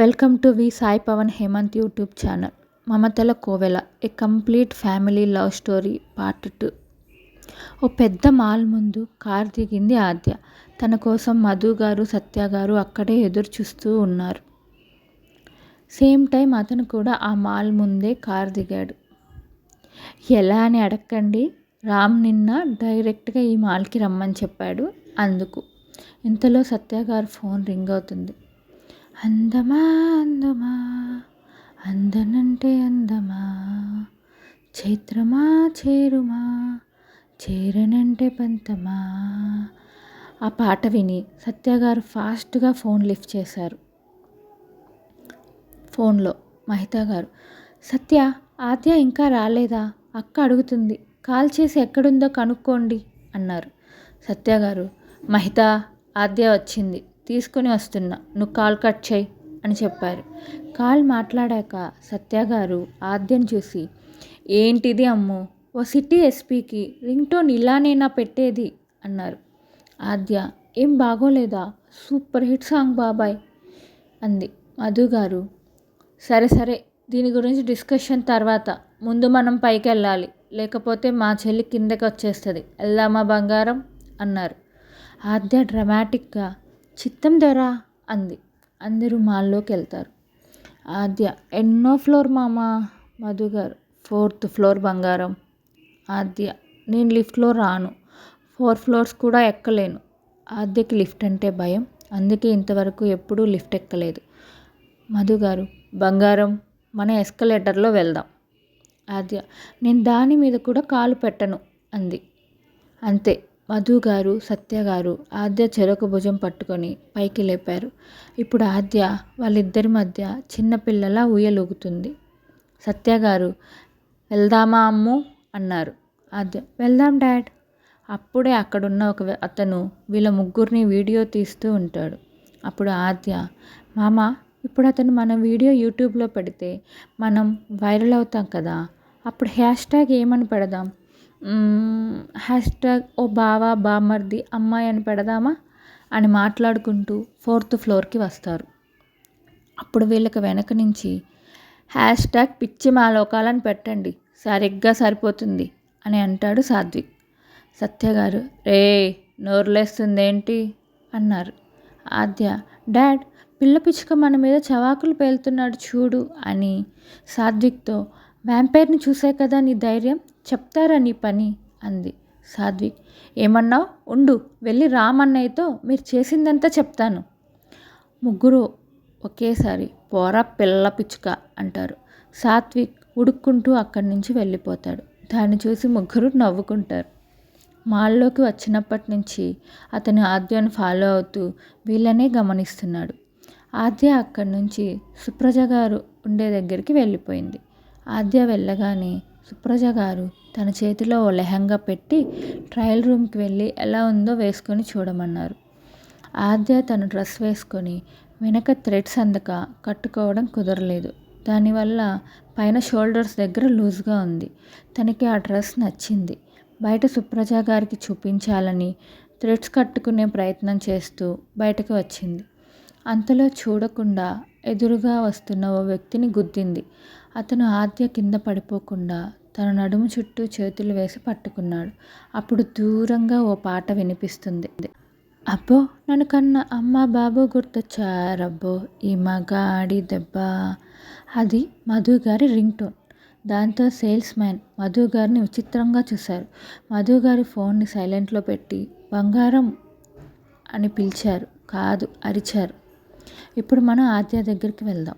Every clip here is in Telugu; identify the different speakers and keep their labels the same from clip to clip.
Speaker 1: Welcome to V Sai Pavan Hemanth YouTube channel. Mamathala Kovela a complete family love story part two. ఓ పెద్ద మాల్ ముందు కార్ దిగింది ఆద్య. తన కోసం మధు గారు సత్య గారు అక్కడే ఎదురు చూస్తూ ఉన్నారు. సేమ్ టైం అతను కూడా ఆ మాల్ ముందే కార్ దిగాడు. ఎలా అని అడగండి రామ్ నిన్న డైరెక్ట్గా ఈ మాల్కి రమ్మని చెప్పాడు అందుకు. ఇంతలో సత్య గారు ఫోన్ రింగ్ అవుతుంది. అందమా అందమా? అందనంటే అందమా? చైత్రమా చేరుమా? చేరనంటే పంతమా? ఆ పాట విని సత్య గారు ఫాస్ట్గా ఫోన్ లిఫ్ట్ చేశారు. ఫోన్లో మహితా గారు సత్య ఆద్య ఇంకా రాలేదా? అక్క అడుగుతుంది. కాల్ చేసి ఎక్కడుందో కనుక్కోండి అన్నారు. సత్య గారు మహిత ఆద్య వచ్చింది. తీసుకుని వస్తున్నా. నువ్వు కాల్ కట్ చేయి అని చెప్పారు. కాల్ మాట్లాడాక సత్య గారు ఆద్యను చూసి ఏంటిది అమ్ము ఓ సిటీ ఎస్పీకి రింగ్ టోన్ ఇలానేనా పెట్టేది? అన్నారు. ఆద్య ఏం బాగోలేదా? సూపర్ హిట్ సాంగ్ బాబాయ్ అంది. మధు గారు సరే సరే దీని గురించి డిస్కషన్ తర్వాత. ముందు మనం పైకి వెళ్ళాలి లేకపోతే మా చెల్లి కిందకి వచ్చేస్తుంది వెళ్దామా బంగారం? అన్నారు. ఆద్య డ్రమాటిక్గా చిత్తం దొర అంది. అందరూ మాల్లోకి వెళ్తారు. ఆద్య ఎన్నో ఫ్లోర్ మామ? మధు గారు ఫోర్త్ ఫ్లోర్ బంగారం. ఆద్య నేను లిఫ్ట్లో రాను. ఫోర్ ఫ్లోర్స్ కూడా ఎక్కలేను. ఆద్యకి లిఫ్ట్ అంటే భయం. అందుకే ఇంతవరకు ఎప్పుడూ లిఫ్ట్ ఎక్కలేదు. మధు గారు బంగారం మన ఎస్కలేటర్లో వెళ్దాం. ఆద్య నేను దాని మీద కూడా కాలు పెట్టను అంది. అంతే మధు గారు సత్య గారు ఆద్య చెరొక భుజం పట్టుకొని పైకి లేపారు. ఇప్పుడు ఆద్య వాళ్ళిద్దరి మధ్య చిన్నపిల్లలా ఊయలూగుతుంది. సత్య గారు వెళ్దామా అమ్ము అన్నారు ఆద్య. వెళ్దాం డాడ్. అప్పుడే అక్కడున్న ఒక అతను వీళ్ళ ముగ్గురిని వీడియో తీస్తూ ఉంటాడు. అప్పుడు ఆద్య మామ ఇప్పుడు అతను మన వీడియో యూట్యూబ్లో పెడితే మనం వైరల్ అవుతాం కదా. అప్పుడు హ్యాష్ ట్యాగ్ ఏమని పెడదాం? హ్యాష్ ట్యాగ్ ఓ బావా బామర్ది అమ్మాయి అని పెడదామా అని మాట్లాడుకుంటూ ఫోర్త్ ఫ్లోర్కి వస్తారు. అప్పుడు వీళ్ళకి వెనక నుంచి హ్యాష్ ట్యాగ్ పిచ్చి మాలోకాలని పెట్టండి సరిగ్గా సరిపోతుంది అని అంటాడు సాత్విక్. సత్య గారు రే నోరులేస్తుందేంటి? అన్నారు. ఆద్య డాడ్ పిల్ల పిచ్చుక మన మీద చవాకులు పేలుతున్నాడు చూడు అని సాత్విక్తో వ్యాంపైర్ని చూసే కదా నీ ధైర్యం? చెప్తారా నీ పని? అంది. సాధ్విక్ ఏమన్నావు ఉండు. వెళ్ళి రామన్నయ్యతో మీరు చేసిందంతా చెప్తాను. ముగ్గురు ఒకేసారి పోరా పిల్ల పిచ్చుక అంటారు. సాత్విక్ ఉడుక్కుంటూ అక్కడి నుంచి వెళ్ళిపోతాడు. దాన్ని చూసి ముగ్గురు నవ్వుకుంటారు. మాల్లోకి వచ్చినప్పటి నుంచి అతను ఆద్యను ఫాలో అవుతూ వీళ్ళనే గమనిస్తున్నాడు. ఆద్య అక్కడి నుంచి సుప్రజ గారు ఉండే దగ్గరికి వెళ్ళిపోయింది. ఆద్య వెళ్ళగానే సుప్రజ గారు తన చేతిలో ఓ లెహంగా పెట్టి ట్రయల్ రూమ్కి వెళ్ళి ఎలా ఉందో వేసుకొని చూడమన్నారు. ఆద్య తన డ్రెస్ వేసుకొని వెనక థ్రెడ్స్ అందక కట్టుకోవడం కుదరలేదు. దానివల్ల పైన షోల్డర్స్ దగ్గర లూజ్గా ఉంది. తనకి ఆ డ్రెస్ నచ్చింది. బయట సుప్రజ గారికి చూపించాలని థ్రెడ్స్ కట్టుకునే ప్రయత్నం చేస్తూ బయటకు వచ్చింది. అంతలో చూడకుండా ఎదురుగా వస్తున్న ఓ వ్యక్తిని గుద్దింది. అతను ఆద్య కింద పడిపోకుండా తన నడుము చుట్టూ చేతులు వేసి పట్టుకున్నాడు. అప్పుడు దూరంగా ఓ పాట వినిపిస్తుంది. అబ్బో నన్ను కన్న అమ్మ బాబు గుర్తొచ్చారబ్బో ఈ మగాడి దెబ్బ. అది మధు గారి రింగ్ టోన్ దాంతో సేల్స్ మ్యాన్ మధు గారిని విచిత్రంగా చూశారు. మధు గారి ఫోన్ని సైలెంట్లో పెట్టి బంగారం అని పిలిచారు. కాదు అరిచారు. ఇప్పుడు మనం ఆద్య దగ్గరికి వెళ్దాం.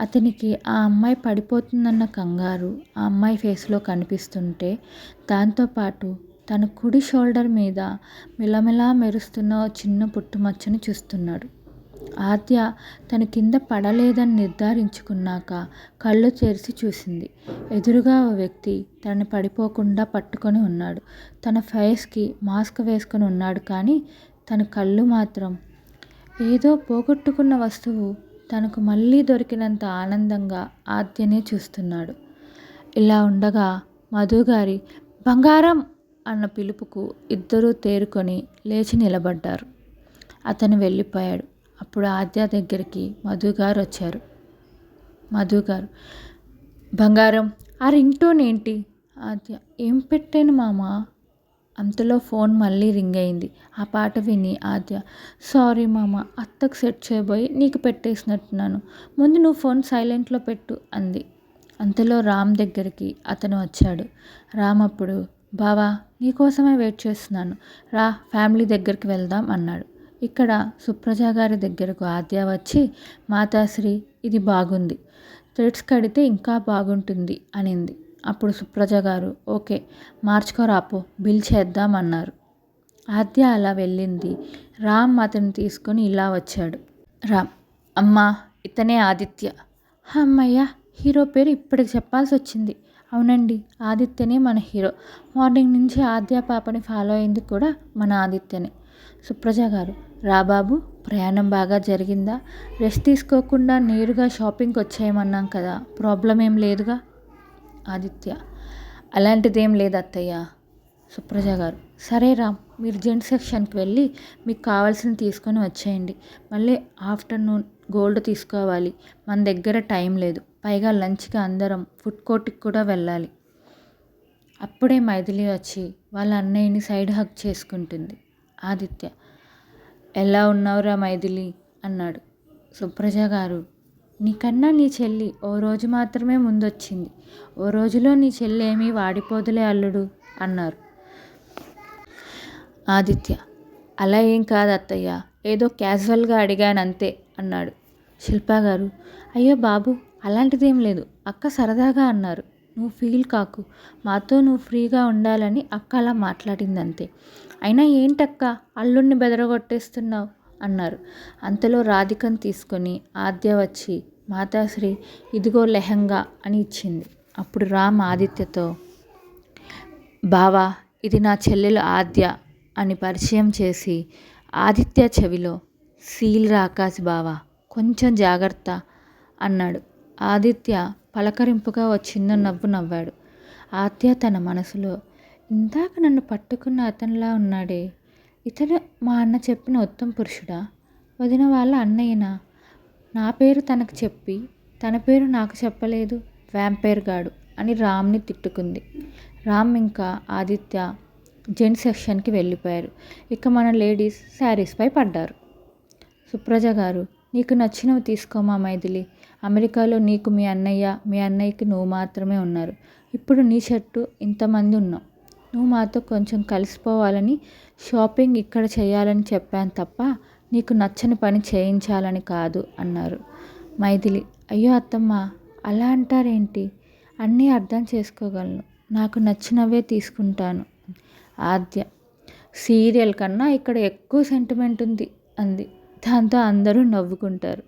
Speaker 1: అతనికి ఆ అమ్మాయి పడిపోతుందన్న కంగారు ఆ అమ్మాయి ఫేస్లో కనిపిస్తుంటే దాంతోపాటు తన కుడి షోల్డర్ మీద మిలమిలా మెరుస్తున్న చిన్న పుట్టుమచ్చని చూస్తున్నాడు. ఆద్య తన కింద పడలేదని నిర్ధారించుకున్నాక కళ్ళు తెరిచి చూసింది. ఎదురుగా ఓ వ్యక్తి తనని పడిపోకుండా పట్టుకొని ఉన్నాడు. తన ఫేస్కి మాస్క్ వేసుకొని ఉన్నాడు కానీ తన కళ్ళు మాత్రం ఏదో పోగొట్టుకున్న వస్తువు తనకు మళ్ళీ దొరికినంత ఆనందంగా ఆద్యనే చూస్తున్నాడు. ఇలా ఉండగా మధుగారి బంగారం! అన్న పిలుపుకు ఇద్దరూ తేరుకొని లేచి నిలబడ్డారు. అతను వెళ్ళిపోయాడు. అప్పుడు ఆద్య దగ్గరికి మధు గారు వచ్చారు. మధు గారు బంగారం! ఆ రింగ్ టోన్ ఏంటి? ఆద్య ఏం పెట్టాను మామ? అంతలో ఫోన్ మళ్ళీ రింగ్ అయింది. ఆ పాట విని ఆద్య సారీ మామ అత్తకు సెట్ చేయబోయి నీకు పెట్టేసినట్టున్నాను. ముందు నువ్వు ఫోన్ సైలెంట్లో పెట్టు అంది. అంతలో రామ్ దగ్గరికి అతను వచ్చాడు. రామ్ అప్పుడు బావా నీకోసమే వెయిట్ చేస్తున్నాను. రా ఫ్యామిలీ దగ్గరికి వెళ్దాం అన్నాడు. ఇక్కడ సుప్రజ గారి దగ్గరకు ఆద్య వచ్చి మాతాశ్రీ ఇది బాగుంది. థ్రెడ్స్ కడితే ఇంకా బాగుంటుంది అనింది. అప్పుడు సుప్రజ గారు ఓకే మార్చుకోరాపో బిల్ చేద్దామన్నారు. ఆద్య అలా వెళ్ళింది. రామ్ అతను తీసుకొని ఇలా వచ్చాడు. రామ్ అమ్మా ఇతనే ఆదిత్య. అమ్మయ్య హీరో పేరు ఇప్పటికి చెప్పాల్సి వచ్చింది. అవునండి ఆదిత్యనే మన హీరో. మార్నింగ్ నుంచి ఆద్య పాపని ఫాలో అయింది కూడా మన ఆదిత్యనే. సుప్రజ గారు రా బాబు ప్రయాణం బాగా జరిగిందా? రెస్ట్ తీసుకోకుండా నేరుగా షాపింగ్కి వచ్చేయమన్నాం కదా ప్రాబ్లం ఏం లేదుగా? ఆదిత్య. అలాంటిదేం లేదు అత్తయ్య సుప్రజ గారు సరే రామ్ మీరు జెంట్ సెక్షన్కి వెళ్ళి మీకు కావాల్సింది తీసుకొని వచ్చేయండి. మళ్ళీ ఆఫ్టర్నూన్ గోల్డ్ తీసుకోవాలి. మన దగ్గర టైం లేదు. పైగా లంచ్కి అందరం ఫుడ్ కోర్ట్కి కూడా వెళ్ళాలి. అప్పుడే మైథిలి వచ్చి వాళ్ళ అన్నయ్యని సైడ్ హక్ చేసుకుంటుంది. ఆదిత్య ఎలా ఉన్నావురా మైథిలి? అన్నాడు. సుప్రజ గారు నీకన్నా నీ చెల్లి ఓ రోజు మాత్రమే ముందొచ్చింది. ఓ రోజులో నీ చెల్లి ఏమీ వాడిపోదులే అల్లుడు అన్నారు. ఆదిత్య అలా ఏం కాదు అత్తయ్య ఏదో క్యాజువల్గా అడిగాను అంతే అన్నాడు. శిల్పా గారు అయ్యో బాబు అలాంటిదేం లేదు అక్క సరదాగా అన్నారు. నువ్వు ఫీల్ కాకు మాతో నువ్వు ఫ్రీగా ఉండాలని అక్క అలా మాట్లాడింది అంతే అయినా ఏంటక్క అల్లుడిని బెదరగొట్టేస్తున్నావు? అన్నారు. అంతలో రాధికను తీసుకొని ఆద్య వచ్చి మాతాశ్రీ ఇదిగో లెహంగా అని ఇచ్చింది. అప్పుడు రామ్ ఆదిత్యతో బావా ఇది నా చెల్లెలు ఆద్య అని పరిచయం చేసి ఆదిత్య చెవిలో సీల్ రాకాశ్ బావా కొంచెం జాగ్రత్త అన్నాడు. ఆదిత్య పలకరింపుగా వచ్చిందని నవ్వు నవ్వాడు. ఆద్య తన మనసులో ఇందాక నన్ను పట్టుకున్న అతనిలా ఉన్నాడే ఇతను మా అన్న చెప్పిన ఉత్తమ పురుషుడా వదిన వాళ్ళ అన్నయ్యనా? నా పేరు తనకు చెప్పి తన పేరు నాకు చెప్పలేదు వ్యాంపైర్ గాడు అని రామ్ని తిట్టుకుంది. రామ్ ఇంకా ఆదిత్య జెంట్స్ సెక్షన్కి వెళ్ళిపోయారు. ఇక మన లేడీస్ శారీస్పై పడ్డారు. సుప్రజ గారు నీకు నచ్చినవి తీసుకోమా మైథిలి. అమెరికాలో నీకు మీ అన్నయ్య మీ అన్నయ్యకి నువ్వు మాత్రమే ఉన్నారు. ఇప్పుడు నీ షర్టు ఇంతమంది ఉన్నాం. నువ్వు మాతో కొంచెం కలిసిపోవాలని షాపింగ్ ఇక్కడ చేయాలని చెప్పాను తప్ప నీకు నచ్చని పని చేయించాలని కాదు అన్నారు. మైథిలి అయ్యో అత్తమ్మ అలా అంటారేంటి? అన్నీ అర్థం చేసుకోగలను. నాకు నచ్చినవే తీసుకుంటాను. ఆద్య సీరియల్ కన్నా ఇక్కడ ఎక్కువ సెంటిమెంట్ ఉంది అంది. దాంతో అందరూ నవ్వుకుంటారు.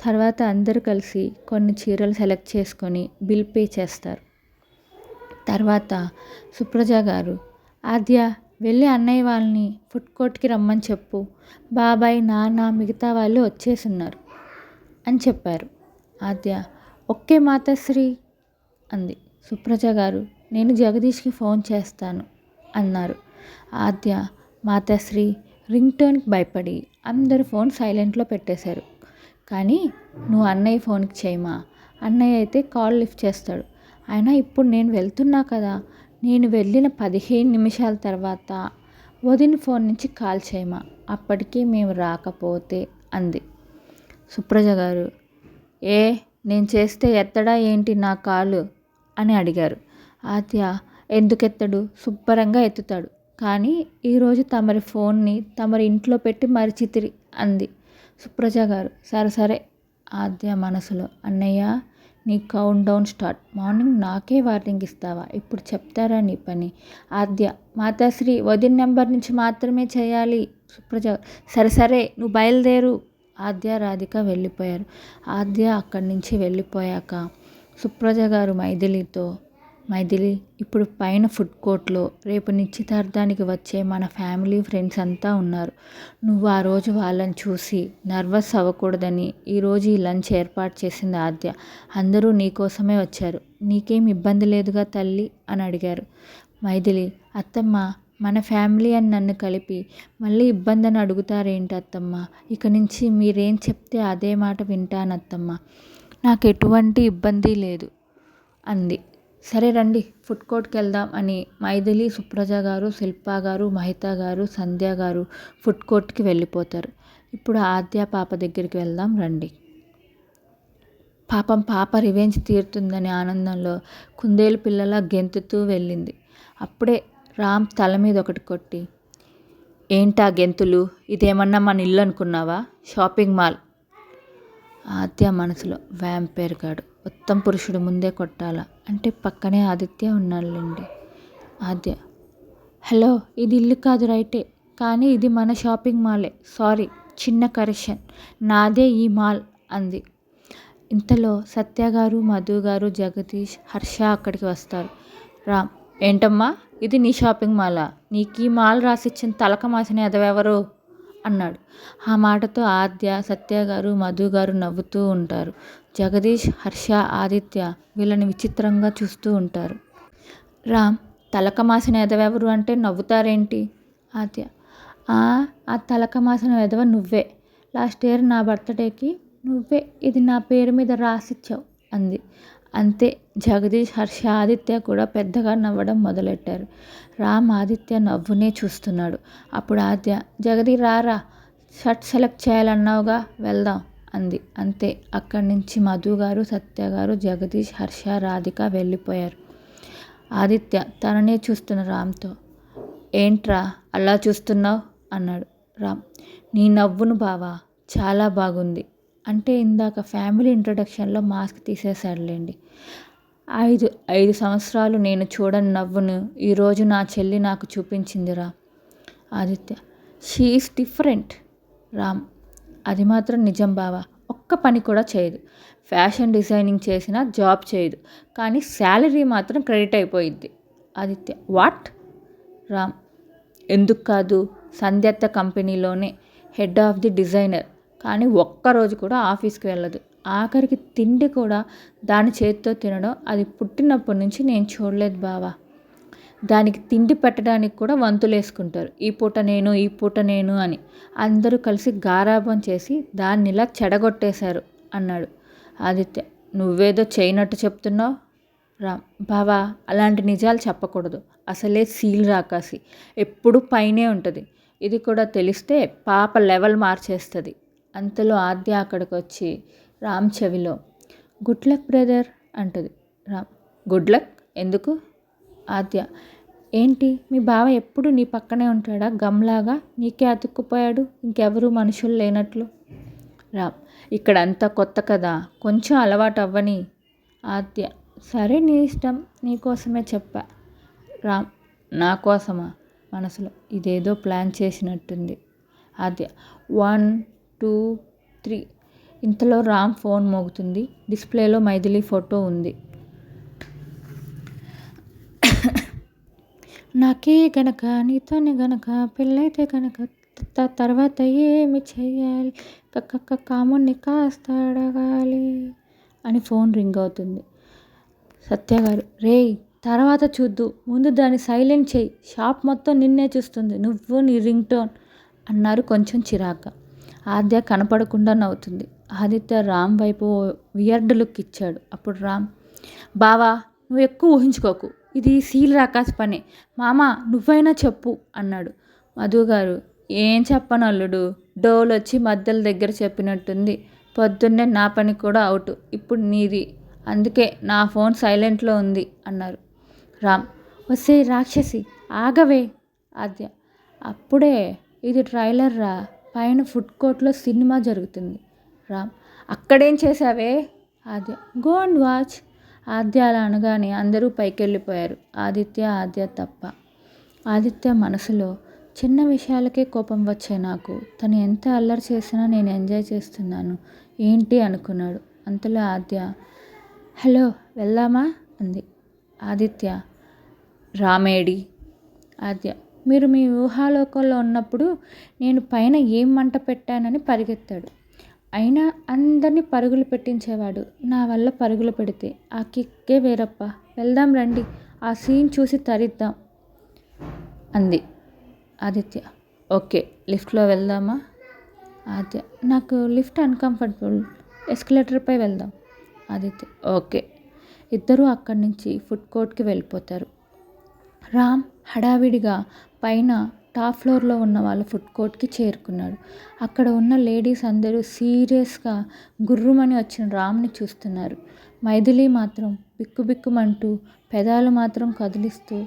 Speaker 1: తర్వాత అందరూ కలిసి కొన్ని చీరలు సెలెక్ట్ చేసుకొని బిల్ పే చేస్తారు. తర్వాత సుప్రజ గారు ఆద్య వెళ్ళి అన్నయ్య వాళ్ళని ఫుడ్ కోర్ట్కి రమ్మని చెప్పు. బాబాయ్ నాన్న మిగతా వాళ్ళు వచ్చేసున్నారు అని చెప్పారు. ఆద్య ఒకే మాతాశ్రీ అంది. సుప్రజ గారు నేను జగదీష్కి ఫోన్ చేస్తాను అన్నారు. ఆద్య మాతశ్రీ రింగ్ టోన్కి భయపడి అందరు ఫోన్ సైలెంట్లో పెట్టేశారు. కానీ నువ్వు అన్నయ్య ఫోన్కి చేయమా? అన్నయ్య అయితే కాల్ లిఫ్ట్ చేస్తాడు. అయినా ఇప్పుడు నేను వెళ్తున్నా కదా. నేను వెళ్ళిన పదిహేను నిమిషాల తర్వాత వదిన ఫోన్ నుంచి కాల్ చేయమా? అప్పటికీ మేము రాకపోతే అంది. సుప్రజ గారు ఏ నేను చేస్తే ఎత్తడా ఏంటి నా కాలు? అని అడిగారు. ఆద్య ఎందుకెత్తడు? శుభ్రంగా ఎత్తుతాడు. కానీ ఈరోజు తమరి ఫోన్ని తమరి ఇంట్లో పెట్టి మరిచితిరి అంది సుప్రజ గారు. సరే సరే ఆద్య మనసులో. అన్నయ్య నీ కౌంట్ డౌన్ స్టార్ట్ మార్నింగ్ నాకే వార్నింగ్ ఇస్తావా? ఇప్పుడు చెప్తారా నీ పని? ఆద్య మాతాశ్రీ వదిన నెంబర్ నుంచి మాత్రమే చేయాలి. సుప్రజ సరే సరే నువ్వు బయలుదేరు. ఆద్య రాధిక వెళ్ళిపోయారు. ఆద్య అక్కడి నుంచి వెళ్ళిపోయాక సుప్రజ గారు మైథిలితో మైథిలి ఇప్పుడు పైన ఫుడ్ కోర్ట్లో రేపు నిశ్చితార్థానికి వచ్చే మన ఫ్యామిలీ ఫ్రెండ్స్ అంతా ఉన్నారు. నువ్వు ఆ రోజు వాళ్ళని చూసి నర్వస్ అవ్వకూడదని ఈరోజు ఈ లంచ్ ఏర్పాటు చేసింది ఆద్య. అందరూ నీకోసమే వచ్చారు. నీకేం ఇబ్బంది లేదుగా తల్లి? అని అడిగారు. మైథిలి అత్తమ్మ మన ఫ్యామిలీ అని నన్ను కలిపి మళ్ళీ ఇబ్బంది అని అడుగుతారేంటి అత్తమ్మ? ఇక నుంచి మీరేం చెప్తే అదే మాట వింటాను అత్తమ్మ నాకు ఎటువంటి ఇబ్బంది లేదు అంది. సరే రండి ఫుడ్ కోర్ట్కి వెళ్దాం అని మైథిలి సుప్రజ గారు శిల్ప గారు మహిత గారు సంధ్య గారు ఫుడ్ కోర్ట్కి వెళ్ళిపోతారు. ఇప్పుడు ఆద్య పాప దగ్గరికి వెళ్దాం రండి. పాపం పాప రివెంజ్ తీరుతుందని ఆనందంలో కుందేలు పిల్లల గెంతుతూ వెళ్ళింది. అప్పుడే రామ్ తల మీద ఒకటి కొట్టి ఏంటా గెంతులు? ఇదేమన్నా మన ఇల్లు అనుకున్నావా? Shopping mall. ఆద్య మనసులో వ్యాంపైర్ గాడు ఉత్తమ పురుషుడు ముందే కొట్టాలా? అంటే పక్కనే ఆదిత్య ఉన్నాళ్ళండి. ఆద్య హలో ఇది ఇల్లు కాదు రైటే. కానీ ఇది మన షాపింగ్ మాలే. సారీ చిన్న కరెక్షన్. నాదే ఈ మాల్ అంది. ఇంతలో సత్య గారు మధు గారు జగదీష్ హర్ష అక్కడికి వస్తారు. రామ్ ఏంటమ్మా? ఇది నీ షాపింగ్ మాలా? నీకు ఈ మాల్ రాసిచ్చిన తలక మాసిన ఎదవెవరు అన్నాడు. ఆ మాటతో ఆద్య సత్య గారు మధు గారు నవ్వుతూ ఉంటారు. జగదీష్ హర్ష ఆదిత్య వీళ్ళని విచిత్రంగా చూస్తూ ఉంటారు. రామ్ తలక మాసిన ఎదవెవరు అంటే నవ్వుతారేంటి? ఆద్య ఆ తలక మాసిన ఎదవ నువ్వే. లాస్ట్ ఇయర్ నా బర్త్డేకి నువ్వే ఇది నా పేరు మీద రాసిచ్చావు అంది. అంతే జగదీష్ హర్ష ఆదిత్య కూడా పెద్దగా నవ్వడం మొదలెట్టారు. రామ్ ఆదిత్య నవ్వునే చూస్తున్నాడు. అప్పుడు ఆద్య జగదీ రారా షర్ట్ సెలెక్ట్ చేయాలన్నావుగా వెళ్దాం. అంది. అంతే. అక్కడి నుంచి మధు గారు సత్య గారు జగదీష్ హర్ష రాధిక వెళ్ళిపోయారు. ఆదిత్య తననే చూస్తున్న రామ్తో ఏంట్రా అలా చూస్తున్నావు? అన్నాడు రామ్. నీ నవ్వును బావా చాలా బాగుంది. అంటే ఇందాక ఫ్యామిలీ ఇంట్రడక్షన్లో మాస్క్ తీసేశాడులేండి. ఐదు ఐదు సంవత్సరాలు నేను చూడని నవ్వును ఈరోజు నా చెల్లి నాకు చూపించిందిరా. Aditya she is different. Ram అది మాత్రం నిజం బావా. ఒక్క పని కూడా చేయదు. ఫ్యాషన్ డిజైనింగ్ చేసిన జాబ్ చేయదు. కానీ శాలరీ మాత్రం క్రెడిట్ అయిపోయిద్ది. ఆదిత్య వాట్? రామ్. ఎందుకు కాదు? సంధ్యత్త కంపెనీలోనే హెడ్ ఆఫ్ ది డిజైనర్. కానీ ఒక్కరోజు కూడా ఆఫీస్కి వెళ్ళదు. ఆఖరికి తిండి కూడా దాని చేతితో తినడం అది పుట్టినప్పటి నుంచి నేను చూడలేదు బావా. దానికి తిండి పెట్టడానికి కూడా వంతులు వేసుకుంటారు ఈ పూట నేను ఈ పూట నేను అని. అందరూ కలిసి గారాబం చేసి దాన్ని ఇలా చెడగొట్టేశారు అన్నాడు ఆదిత్య. నువ్వేదో చేయనట్టు చెప్తున్నావు? రామ్. బావా అలాంటి నిజాలు చెప్పకూడదు. అసలే సీల్ రాకాసి. ఎప్పుడు పైనే ఉంటుంది. ఇది కూడా తెలిస్తే పాప లెవెల్ మార్చేస్తుంది. అంతలో ఆద్య అక్కడికి వచ్చి రామ్ చెవిలో గుడ్ లక్ బ్రదర్ అంటుంది. రామ్. Good luck? ఎందుకు? ఆద్య. ఏంటి? మీ బావ ఎప్పుడు నీ పక్కనే ఉంటాడా? గమ్లాగా? నీకే అతుక్కుపోయాడు? ఇంకెవరు మనుషులు లేనట్లు? రామ్ ఇక్కడంతా కొత్త కదా? కొంచెం అలవాటు అవ్వని ఆద్య సరే నీ ఇష్టం. నీకోసమే చెప్పా. రామ్ నా కోసమా? మనసులో ఇదేదో plan చేసినట్టుంది. Aadya one two three. ఇంతలో రామ్ ఫోన్ మోగుతుంది. డిస్ప్లేలో మైథిలి ఫోటో ఉంది. నాకే గనక నీతోనే గనక పెళ్ళైతే గనక తర్వాత ఏమి చెయ్యాలి? కక్క కాముని కాస్త అడగాలి అని ఫోన్ రింగ్ అవుతుంది. సత్య గారు రేయ్ తర్వాత చూద్దు. ముందు దాన్ని సైలెంట్ చేయి షాప్ మొత్తం నిన్నే చూస్తుంది. నువ్వు నీ రింగ్ టోన్ అన్నారు కొంచెం చిరాక ఆద్య కనపడకుండా నవ్వుతుంది. ఆదిత్య రామ్ వైపు వియర్డ్ లుక్ ఇచ్చాడు. అప్పుడు రామ్ బావా నువ్వు ఎక్కువ ఊహించుకోకు. ఇది సీల్ రాకాస్ పనే. మామ నువ్వైనా చెప్పు అన్నాడు. మధు గారు ఏం చెప్పను అల్లుడు? డోల్ వచ్చి మధ్యల దగ్గర చెప్పినట్టుంది. పొద్దున్నే నా పని కూడా అవుట్ ఇప్పుడు నీది. అందుకే నా ఫోన్ సైలెంట్లో ఉంది అన్నారు. రామ్ వస్తే రాక్షసి ఆగవే ఆద్య. అప్పుడే ఇది ట్రైలర్ రా పైన ఫుడ్ కోర్ట్లో సినిమా జరుగుతుంది. రామ్ అక్కడేం చేసావే Aadya go and watch. Aadya అలా అనగానే అందరూ పైకెళ్ళిపోయారు. ఆదిత్య ఆద్య తప్ప. ఆదిత్య మనసులో చిన్న విషయాలకే కోపం వచ్చే నాకు. తను ఎంత అల్లరి చేసినా నేను ఎంజాయ్ చేస్తున్నాను. ఏంటి అనుకున్నాడు. అంతలో ఆద్య హలో వెళ్దామా? అంది. ఆదిత్య రామేడి. ఆద్య మీరు మీ ఊహాలోకంలో ఉన్నప్పుడు నేను పైన ఏం మంట పెట్టానని పరిగెత్తాడు. అయినా అందరినీ పరుగులు పెట్టించేవాడు. నా వల్ల పరుగులు పెడితే. ఆ కిక్కే వేరప్ప. వెళ్దాం రండి. ఆ సీన్ చూసి తరిద్దాం. అంది ఆదిత్య. ఓకే లిఫ్ట్లో వెళ్దామా? ఆదిత్య. నాకు లిఫ్ట్ అన్కంఫర్టబుల్. ఎస్కలేటర్పై వెళ్దాం. ఆదిత్య. ఓకే. ఇద్దరూ అక్కడి నుంచి ఫుడ్ కోర్ట్కి వెళ్ళిపోతారు. రామ్ హడావిడిగా పైన టాప్ ఫ్లోర్లో ఉన్న వాళ్ళ ఫుడ్ కోర్ట్కి చేరుకున్నాడు. అక్కడ ఉన్న లేడీస్ అందరూ సీరియస్గా గుర్రుమని వచ్చిన రామ్ని చూస్తున్నారు. మైథిలి మాత్రం బిక్కుబిక్కుమంటూ పెదాలు మాత్రం కదిలిస్తూ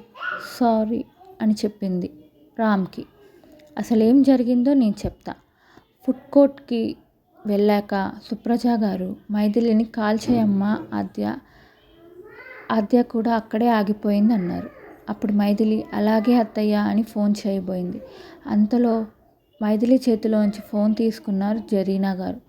Speaker 1: సారీ అని చెప్పింది రామ్కి. అసలేం జరిగిందో నేను చెప్తా. ఫుడ్ కోర్ట్కి వెళ్ళాక సుప్రజ గారు మైథిలిని కాల్ చేయమ్మా ఆద్య. ఆద్య కూడా అక్కడే ఆగిపోయింది అన్నారు అప్పుడు మైథిలి అలాగే అత్తయ్య అని ఫోన్ చేయబోయింది. అంతలో మైథిలి చేతిలోంచి ఫోన్ తీసుకున్నారు జరీనా గారు.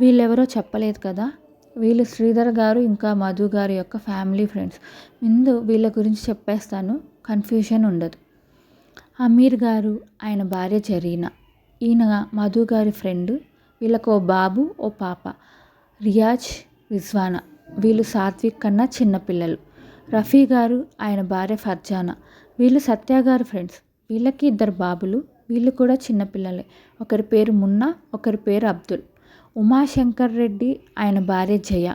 Speaker 1: వీళ్ళెవరో చెప్పలేదు కదా. వీళ్ళు శ్రీధర్ గారు ఇంకా మధు గారి యొక్క ఫ్యామిలీ ఫ్రెండ్స్. ముందు వీళ్ళ గురించి చెప్పేస్తాను. కన్ఫ్యూషన్ ఉండదు. అమీర్ గారు ఆయన భార్య జరీనా. ఈయన మధు గారి ఫ్రెండ్. వీళ్ళకు ఓ బాబు ఓ పాప. రియాజ్ రిజ్వానా. వీళ్ళు సాత్విక్ కన్నా చిన్నపిల్లలు రఫీ గారు ఆయన భార్య ఫర్జానా. వీళ్ళు సత్య గారు ఫ్రెండ్స్. వీళ్ళకి ఇద్దరు బాబులు వీళ్ళు కూడా చిన్నపిల్లలే ఒకరి పేరు మున్నా ఒకరి పేరు అబ్దుల్. ఉమాశంకర్ రెడ్డి ఆయన భార్య జయ.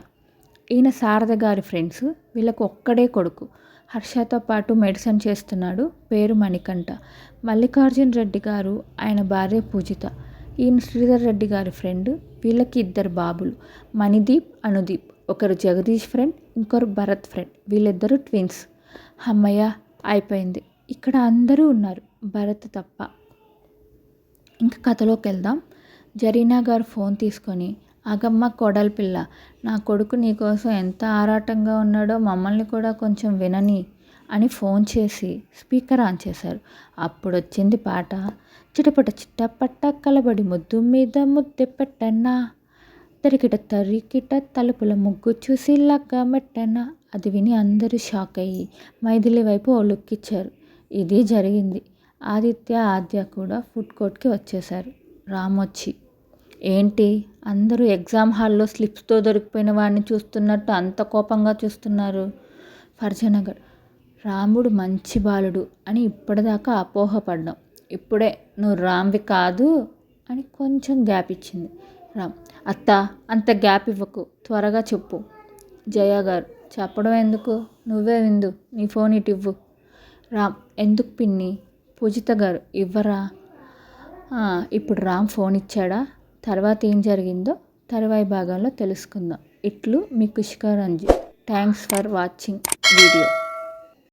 Speaker 1: ఈయన శారద గారి ఫ్రెండ్స్. వీళ్ళకు ఒక్కడే కొడుకు. హర్షతో పాటు మెడిసిన్ చేస్తున్నాడు పేరు మణికంఠ. మల్లికార్జున్ రెడ్డి గారు ఆయన భార్య పూజిత. ఈయన శ్రీధర్ రెడ్డి గారి ఫ్రెండ్. వీళ్ళకి ఇద్దరు బాబులు. మణిదీప్ అనుదీప్. ఒకరు జగదీష్ ఫ్రెండ్ ఇంకొకరు భరత్ ఫ్రెండ్. వీళ్ళిద్దరూ ట్విన్స్. అమ్మయ్య అయిపోయింది. ఇక్కడ అందరూ ఉన్నారు భరత్ తప్ప. ఇంకా కథలోకి వెళ్దాం. జరీనా గారు ఫోన్ తీసుకొని ఆగమ్మ కోడలి పిల్ల నా కొడుకు నీకోసం ఎంత ఆరాటంగా ఉన్నాడో మమ్మల్ని కూడా కొంచెం వినని అని ఫోన్ చేసి స్పీకర్ ఆన్ చేశారు. అప్పుడు వచ్చింది పాట. చిటపట చిట్టపట్ట కలబడి ముద్దు మీద ముద్దె పెట్టన్నా. తరికిట తరికిట తలుపుల ముగ్గు చూసి లగ్గా మెట్టన్నా అది విని అందరూ షాక్ అయ్యి మైథిలి వైపు ఓ లుక్ ఇచ్చారు ఇది జరిగింది. ఆదిత్య ఆద్య కూడా ఫుడ్ కోర్ట్కి వచ్చేశారు. రామొచ్చి ఏంటి? అందరూ ఎగ్జామ్ హాల్లో స్లిప్స్తో దొరికిపోయిన వాడిని చూస్తున్నట్టు అంత కోపంగా చూస్తున్నారు? ఫర్జనగర్ రాముడు మంచి బాలుడు అని ఇప్పటిదాకా అపోహపడ్డాం. ఇప్పుడే నువ్వు రామ్వి కాదు అని కొంచెం గ్యాప్ ఇచ్చింది రామ్. అత్త అంత గ్యాప్ ఇవ్వకు. త్వరగా చెప్పు. జయ గారు చెప్పడం ఎందుకు? నువ్వే విందు. నీ ఫోన్ ఇటు ఇవ్వు. రామ్ ఎందుకు పిన్ని? పూజిత గారు ఇవ్వరా? ఇప్పుడు రామ్ ఫోన్ ఇచ్చాడా? తర్వాత ఏం జరిగిందో తర్వాయి భాగంలో తెలుసుకుందాం. ఇట్లు మీ Kushka Ranjith thanks for watching video.